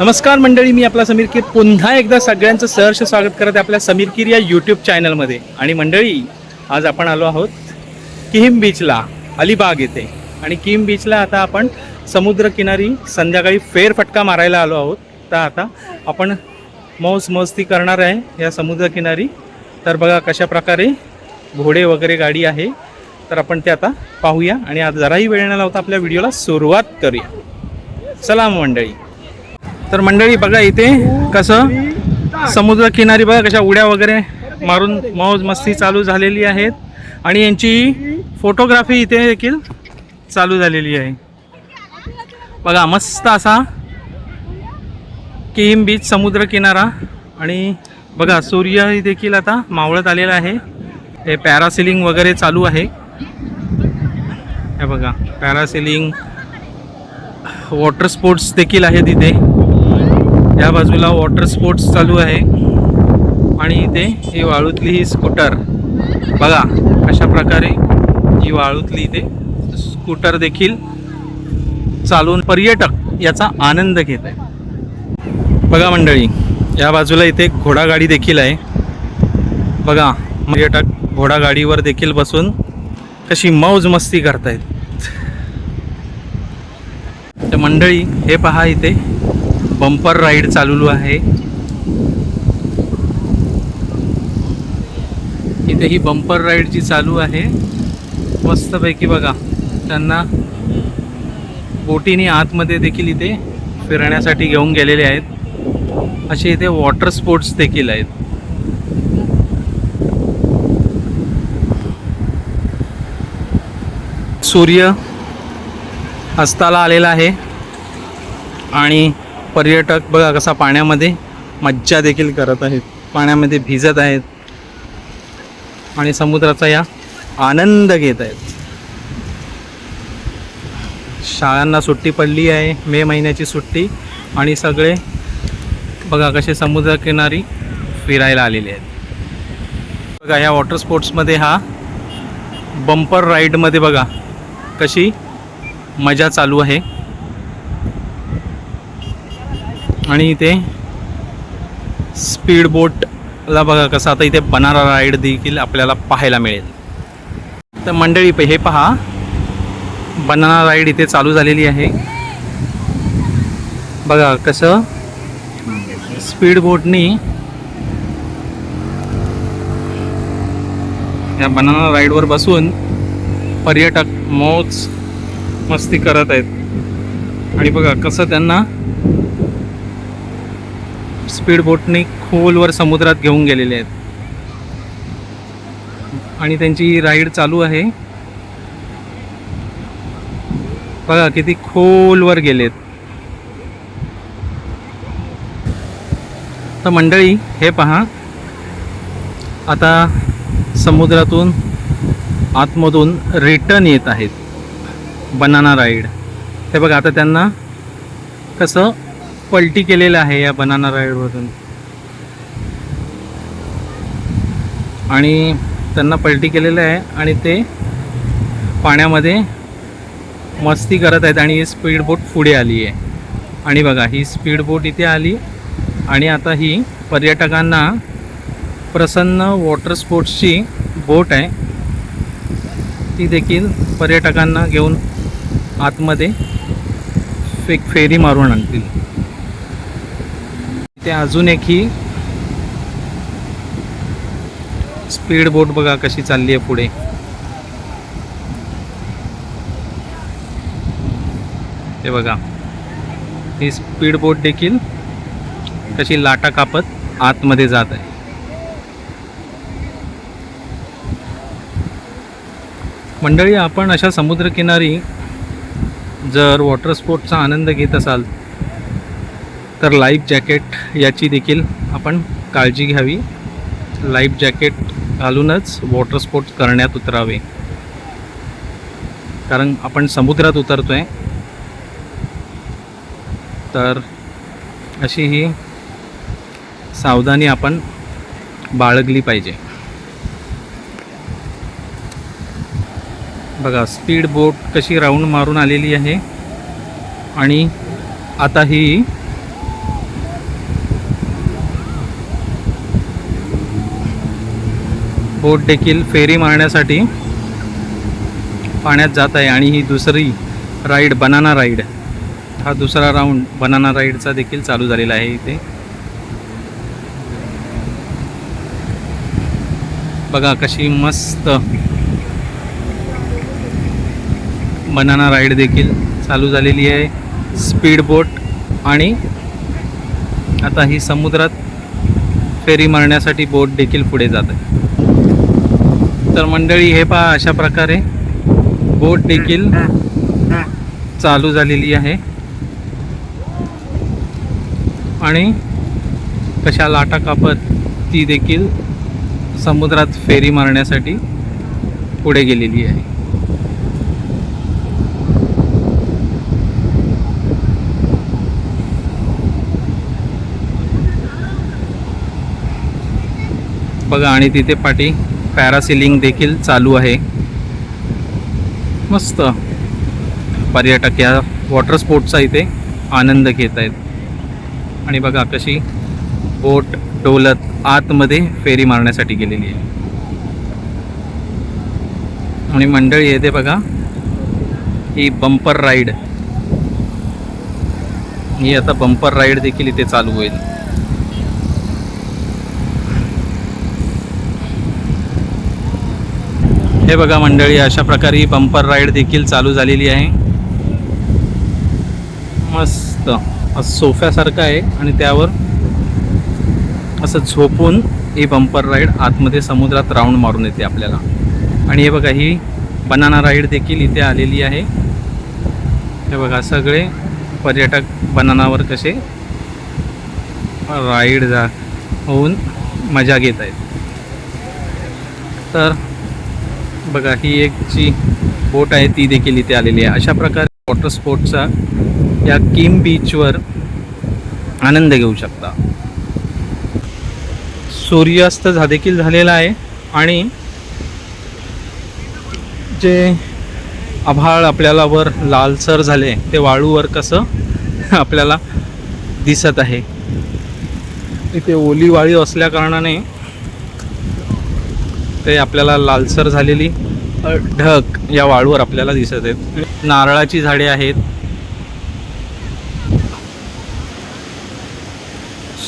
नमस्कार मंडळी मी आपला समीर कीर. पुन्हा एकदा सगळ्यांचं सहर्ष स्वागत करत आहे आपल्या समीर कीर या यूट्यूब चॅनलमध्ये आणि मंडळी आज आपण आलो आहोत किहिम बीचला अलिबाग येथे. आणि किम बीचला आता आपण समुद्रकिनारी संध्याकाळी फेरफटका मारायला आलो आहोत. तर आता आपण मौज मस्ती करणार आहे या समुद्रकिनारी. तर बघा कशा प्रकारे घोडे वगैरे गाडी आहे. तर आपण ते आता पाहूया. आणि आज जराही वेळ न लावता आपल्या व्हिडिओला सुरुवात करूया. चला मंडळी. तर मंडळी बघा इथे कसं समुद्र किनारी बघा कशा उड्या वगैरे मारून मौज मस्ती चालू झालेली आहेत. आणि यांची फोटोग्राफी इथे देखील चालू झालेली आहे. बघा मस्त असा किहिम बीच समुद्र किनारा आणि बघा सूर्य देखील आता मावळत आलेला आहे. हे पॅरासिलिंग वगैरे चालू आहे. हे बघा पॅरासिलिंग वॉटर स्पोर्ट्स देखील आहेत इथे. या बाजूला वॉटर स्पोर्ट्स चालू आहे. आणि इथे ही वाळूतली ही स्कूटर बघा अशा प्रकारे ही वाळूतली इथे स्कूटर देखील चालून पर्यटक याचा आनंद घेत आहे बघा मंडळी या बाजूला इथे घोडागाडी देखील आहे. बघा पर्यटक घोडागाडीवर देखील बसून कशी मौज मस्ती करतायत. तर मंडळी हे पहा इथे. बंपर राईड चालू आहे. इथे ही बंपर राईड जी चालू आहे मस्तपैकी बघा त्यांना बोटीने आतमध्ये देखील इथे फिरण्यासाठी घेऊन गेलेले आहेत. असे इथे वॉटर स्पोर्ट्स देखील आहेत. सूर्य अस्ताला आलेला आहे. आणि पर्यटक बघा कसा पाण्यामध्ये मज्जा देखील करत आहेत. पाण्यामध्ये भिजत आहेत. आणि समुद्राचा या आनंद घेत आहेत. शाळांना सुट्टी पडली आहे. मे महिन्याची सुट्टी. आणि सगळे बघा कसे समुद्रकिनारी फिरायला आलेले आहेत. बघा ह्या वॉटर स्पोर्ट्समध्ये हा बंपर राईडमध्ये बघा कशी मजा चालू आहे. आणि इथे स्पीड बोटला बघा कसं आता इथे बनारा राईड देखील आपल्याला पाहायला मिळेल. तर मंडळी प- हे पहा. बनाना राईड इथे चालू झालेली आहे. बघा कसं स्पीड बोटनी या बनाना राईडवर बसून पर्यटक मौज मस्ती करत आहेत. आणि बघा कसं त्यांना स्पीड बोटने खोलवर समुद्रात घेऊन गेलेले आहेत. आणि त्यांची राईड चालू आहे. बघा किती खोलवर गेलेत. तर मंडळी हे पहा. आता समुद्रातून आतमधून रिटर्न येत आहेत. बनाना राईड हे बघा आता त्यांना कसं पलटी केलेलं आहे या बनाना राईडवरून. आणि त्यांना पलटी केलेलं आहे आणि ते पाण्यामध्ये मस्ती करत आहेत आणि ही स्पीड बोट पुढे आली आहे. आणि बघा ही स्पीड बोट इथे आली आणि आता ही पर्यटकांना प्रसन्न वॉटर स्पोर्ट्सची बोट आहे. ती देखील पर्यटकांना घेऊन आतमध्ये फेक फेरी मारून आणतील. इथे अजून एक ही. स्पीड बोट बघा कशी चालली आहे पुढे. ते बघा. ही स्पीड बोट देखील कशी लाटा कापत आतमध्ये जात आहे. मंडळी आपण अशा समुद्रकिनारी जर वॉटर स्पोर्टचा आनंद घेत असाल तर लाईफ जॅकेट याची देखील आपण काळजी घ्यावी. लाईफ जॅकेट घालूनच वॉटर स्पोर्ट्स करण्यात उतरावे. कारण आपण समुद्रात उतरतो आहे तर अशी ही सावधानी आपण बाळगली पाहिजे. बघा स्पीड बोट कशी राऊंड मारून आलेली आहे. आणि आता ही बोट देखील फेरी मारण्यासाठी पाण्यात जात आहे आणि ही दुसरी राईड बनाना राईड. हा दुसरा राऊंड बनाना राईडचा देखील चालू झालेला आहे इथे. बघा कशी मस्त बनाना राईड देखील चालू झालेली आहे. स्पीड बोट आणि आता ही समुद्रात फेरी मारण्यासाठी बोट देखील पुढे जात आहे. तर मंडळी हे पहा अशा प्रकारे बोट देखील चालू झालेली आहे. आणि कशा लाटा कापत ती देखील समुद्रात फेरी मारण्यासाठी पुढे गेलेली आहे. बघा आणि तिथे पाठी पॅरासिलिंग देखील चालू आहे. मस्त. पर्यटक या वॉटर स्पोर्टचा इथे आनंद घेत आहेत. आणि बघा कशी बोट डोलत आतमध्ये फेरी मारण्यासाठी गेलेली आहे. आणि मंडळी येते बघा ही बंपर राईड ही आता बंपर राईड देखील इथे चालू होईल. हे बघा मंडळी अशा प्रकारे ही बंपर राईड देखील चालू झालेली आहे. मस्त. सोफ्यासारखं आहे आणि त्यावर असं झोपून ही बंपर राईड आतमध्ये समुद्रात राऊंड मारून येते आपल्याला. आणि हे बघा ही बनाना राईड देखील इथे आलेली आहे. हे बघा सगळे पर्यटक बनानावर कसे राईड जा होऊन मजा घेत आहेत. तर बघा ही एक जी बोट आहे ती देखील इथे आलेली आहे. अशा प्रकारे वॉटर स्पोर्टचा या किम बीचवर आनंद घेऊ शकता. सूर्यास्त झा देखील झालेला आहे आणि जे आभाळ आपल्याला वर लालसर झाले ते वाळूवर कसं आपल्याला दिसत आहे. इथे ओली वाळी असल्या कारणाने ते आपल्याला लालसर झालेली ढग या वाळूवर आपल्याला दिसत आहेत. नारळाची झाडे आहेत.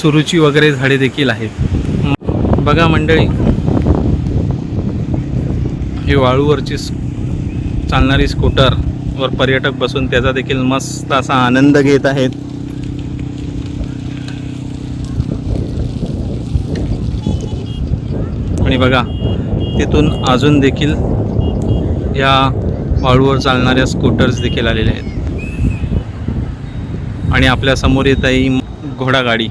सुरूची वगैरे झाडे देखील आहेत. बघा मंडळी ही वाळूवरची चालणारी स्कूटर वर पर्यटक बसून त्याचा देखील मस्त असा आनंद घेत आहेत. आणि बघा तिथून अजून देखील या वाळूवर चालणाऱ्या स्कूटर्स देखील आलेल्या आहेत. आणि आपल्यासमोर येत आहे घोडागाडी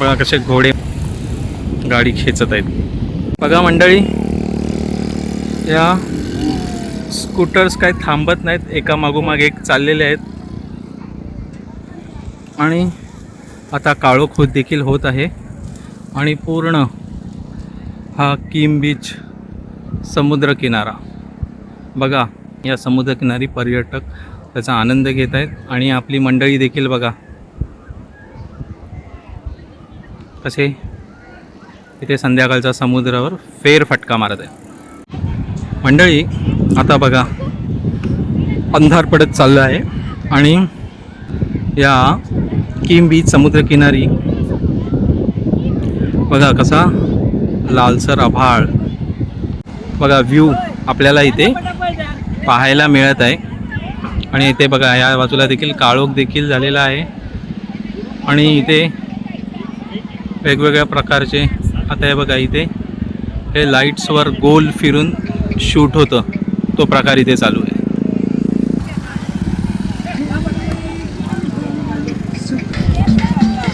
बघा कसे घोडे गाडी खेचत आहेत. बघा मंडळी या स्कूटर्स काही थांबत नाहीत एकामागोमाग एक चाललेले आहेत. आणि आता काळोखोद देखील होत आहे. आणि पूर्ण हा किम बीच समुद्रकिनारा. बघा या समुद्रकिनारी पर्यटक त्याचा आनंद घेत आहेत आणि आपली मंडळी देखील बघा. कसे इथे संध्याकाळचा समुद्रावर फेरफटका मारत आहे मंडळी आता बघा अंधार पडत चाललं आहे. आणि या किम बीच समुद्रकिनारी बघा कसा लालसर आभाळ. बघा व्ह्यू आपल्याला इथे पाहायला मिळत आहे. आणि इथे बघा या बाजूला देखील काळोख देखील झालेला आहे. आणि इथे वेगवेगळ्या प्रकारचे आता हे बघा इथे हे लाईट्सवर गोल फिरून शूट होतं. तो प्रकार इथे चालू आहे.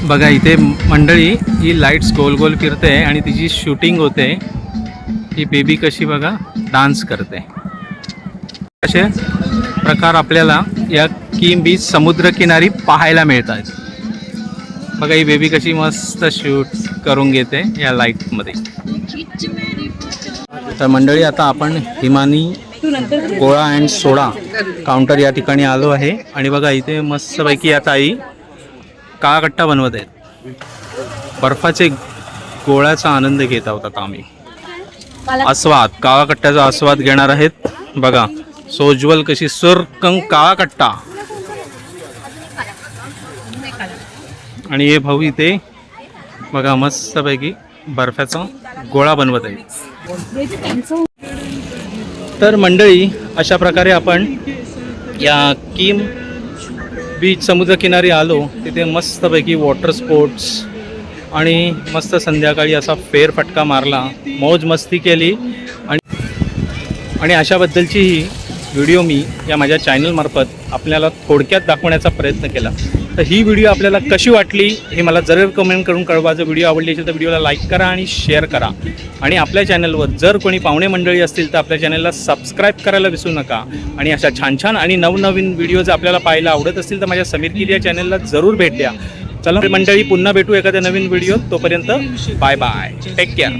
बघा इथे मंडळी ही लाईट्स गोल गोल फिरते आणि तिची शूटिंग होते ही बेबी कशी बघा डान्स करते. असे प्रकार आपल्याला या किम बीच समुद्रकिनारी पाहायला मिळतात. बघा ही बेबी कशी मस्त शूट करून घेते या लाईटमध्ये तर मंडळी आता आपण हिमानी गोळा अँड सोडा काउंटर या ठिकाणी आलो आहे. आणि बघा इथे मस्तपैकी आता आई काळा कट्टा बनवत आहेत. बर्फाचे गोळ्याचा आनंद घेत आहोत आता आम्ही आस्वाद काळा कट्ट्याचा आस्वाद घेणार आहेत. बघा सोज्वल कशी सुरकंग काळा कट्टा आणि हे भाऊ इथे बघा मस्तपैकी बर्फाचा गोळा बनवत आहे तर मंडळी अशा प्रकारे आपण या किम बीच समुद्रकिनारी आलो तिथे मस्तपैकी वॉटर स्पोर्ट्स आणि मस्त संध्याकाळी असा फेरफटका मारला. मौज मस्ती केली आणि आणि अशाबद्दलची ही व्हिडिओ मी या माझ्या चॅनलमार्फत आपल्याला थोडक्यात दाखवण्याचा प्रयत्न केला. तर ही व्हिडिओ आपल्याला कशी वाटली हे मला जरूर कमेंट करून कळवा. जर व्हिडिओ आवडली असेल तर व्हिडिओला लाईक करा आणि शेअर करा. आणि आपल्या चॅनलवर जर कोणी पाहुणे मंडळी असतील तर आपल्या चॅनलला सबस्क्राईब करायला विसरू नका. आणि अशा छान छान आणि नवनवीन व्हिडिओ जर आपल्याला पाहायला आवडत असतील तर माझ्या समीर किल या चॅनलला जरूर भेट द्या. चला मंडळी पुन्हा भेटू एखाद्या नवीन व्हिडिओ तोपर्यंत बाय बाय टेक केअर